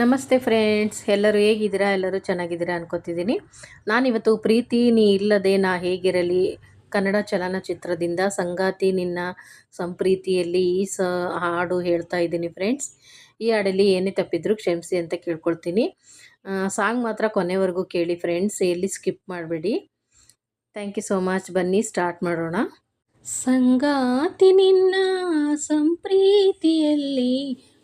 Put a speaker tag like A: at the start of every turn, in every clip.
A: ನಮಸ್ತೆ ಫ್ರೆಂಡ್ಸ್ ಎಲ್ಲರೂ ಹೇಗಿದ್ದೀರಾ? ಎಲ್ಲರೂ ಚೆನ್ನಾಗಿದ್ದೀರಾ ಅನ್ಕೋತಿದ್ದೀನಿ. ನಾನಿವತ್ತು ಪ್ರೀತಿ, ನೀ ಇಲ್ಲದೆ ನಾ ಹೇಗಿರಲಿ? ಕನ್ನಡ ಚಲನಚಿತ್ರದಿಂದ ಸಂಗಾತಿ ನಿನ್ನ ಸಂಪ್ರೀತಿಯಲ್ಲಿ ಈ ಸ ಹಾಡು ಹೇಳ್ತಾ ಇದ್ದೀನಿ ಫ್ರೆಂಡ್ಸ್ ಈ ಹಾಡಲ್ಲಿ ಏನೇ ತಪ್ಪಿದ್ರು ಕ್ಷಮಿಸಿ ಅಂತ ಕೇಳ್ಕೊಳ್ತೀನಿ. ಸಾಂಗ್ ಮಾತ್ರ ಕೊನೆವರೆಗೂ ಕೇಳಿ ಫ್ರೆಂಡ್ಸ್ ಎಲ್ಲಿ ಸ್ಕಿಪ್ ಮಾಡಬೇಡಿ. ಥ್ಯಾಂಕ್ ಯು ಸೋ ಮಚ್ ಬನ್ನಿ ಸ್ಟಾರ್ಟ್ ಮಾಡೋಣ. ಸಂಗಾತಿ ನಿನ್ನ ಸಂಪ್ರೀತಿಯಲ್ಲಿ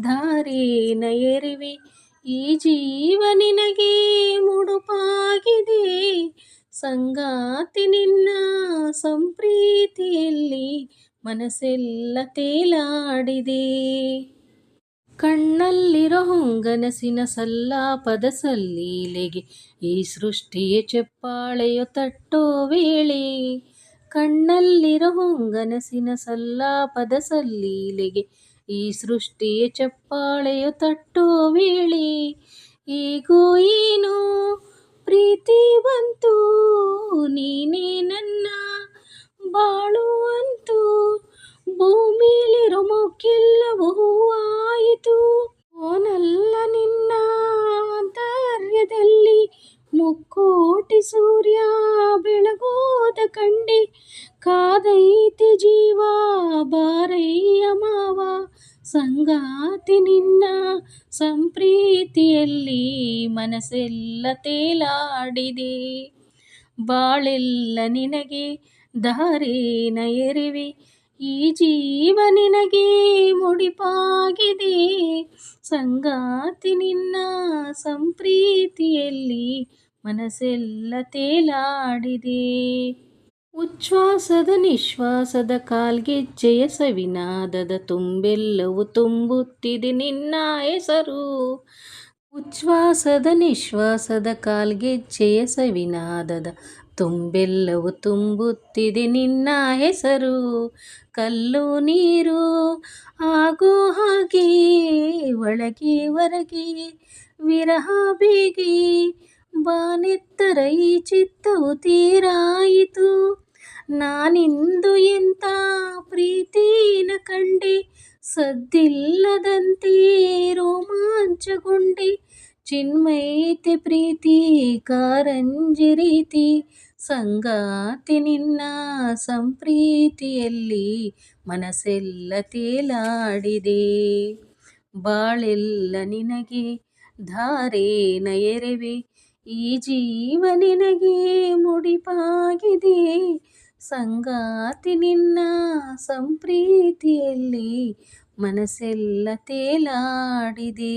A: ಧಾರೇನ ನಯರಿವಿ, ಈ ಜೀವ ನಿನಗೆ ಮುಡುಪಾಗಿದೆ. ಸಂಗಾತಿ ನಿನ್ನ ಸಂಪ್ರೀತಿಯಲ್ಲಿ ಮನಸ್ಸೆಲ್ಲ ತೇಲಾಡಿದೆ. ಕಣ್ಣಲ್ಲಿರೋ ಹೊಂಗನಸಿನ ಸಲ್ಲಾಪದ ಸಲ್ಲೀಲೆಗೆ ಈ ಸೃಷ್ಟಿಯ ಚಪ್ಪಾಳೆಯು ತಟ್ಟೋ ವೇಳೆ ಕಣ್ಣಲ್ಲಿರೋ ಹೊಂಗನಸಿನ ಸಲ್ಲಾಪದ ಸಲ್ಲೀಲೆಗೆ ಈ ಸೃಷ್ಟಿಯ ಚಪ್ಪಾಳೆಯು ತಟ್ಟೋ ವೇಳೆ, ಈಗೋ ಏನು ಪ್ರೀತಿ ಬಂತು, ನೀನೇ ನನ್ನ ಬಾಳು ಅಂತು. ಭೂಮಿಲಿರೋ ಮೊಕ್ಕೆಲ್ಲವೂ ಆಯಿತು. ಓನಲ್ಲ ನಿನ್ನ ಧಾರ್ಯದಲ್ಲಿ ಮುಕ್ಕೋಟಿ ಸೂರ್ಯ ಬೆಳಗೋದ ಕಂಡೆ ಕಾದೈತಿ ಸಂಗಾತಿ ನಿನ್ನ ಸಂಪ್ರೀತಿಯಲ್ಲಿ ಮನಸ್ಸೆಲ್ಲ ತೇಲಾಡಿದೆ. ಬಾಳೆಲ್ಲ ನಿನಗೆ, ದಾರೇನ ಎರಿವೆ, ಈ ಜೀವ ನಿನಗೆ ಮುಡಿಪಾಗಿದೆ. ಸಂಗಾತಿ ನಿನ್ನ ಸಂಪ್ರೀತಿಯಲ್ಲಿ ಮನಸ್ಸೆಲ್ಲ ತೇಲಾಡಿದೆ. ಉಚ್ಛ್ವಾಸದ ನಿಶ್ವಾಸದ ಕಾಲ್ಗೆಜ್ಜೆಯ ಸವಿನಾದದ ತುಂಬೆಲ್ಲವೂ ತುಂಬುತ್ತಿದೆ ನಿನ್ನ ಹೆಸರು. ಉಚ್ಛ್ವಾಸದ ನಿಶ್ವಾಸದ ಕಾಲ್ಗೆಜ್ಜೆಯ ಸವಿನಾದದ ತುಂಬೆಲ್ಲವೂ ತುಂಬುತ್ತಿದೆ ನಿನ್ನ ಹೆಸರು. ಕಲ್ಲು ನೀರು ಆಗೋ ಹಾಗೆ ಒಳಗೆ ಹೊರಗೆ ವಿರಹ ಬೇಗಿ ಬಾನೆತ್ತರ ಈ ಚಿತ್ತವು ತೀರಾಯಿತು. ನಾನಿಂದು ಎಂಥ ಪ್ರೀತಿನ ಕಂಡೆ, ಸದ್ದಿಲ್ಲದಂತೆ ರೋಮಾಂಚಗೊಂಡೆ. ಚಿನ್ಮೈತೆ ಪ್ರೀತಿ, ಕಾರಂಜಿ ರೀತಿ, ಸಂಗಾತಿ ನಿನ್ನ ಸಂಪ್ರೀತಿಯಲ್ಲಿ ಮನಸ್ಸೆಲ್ಲ ತೇಲಾಡಿದೆ. ಬಾಳೆಲ್ಲ ನಿನಗೆ, ಧಾರೇನ ಎರೆವೆ, ಈ ಜೀವ ನಿನಗೆ ಮುಡಿಪಾಗಿದೆ. ಸಂಗಾತಿ ನಿನ್ನ ಸಂಪ್ರೀತಿಯಲ್ಲಿ ಮನಸ್ಸೆಲ್ಲ ತೇಲಾಡಿದೆ.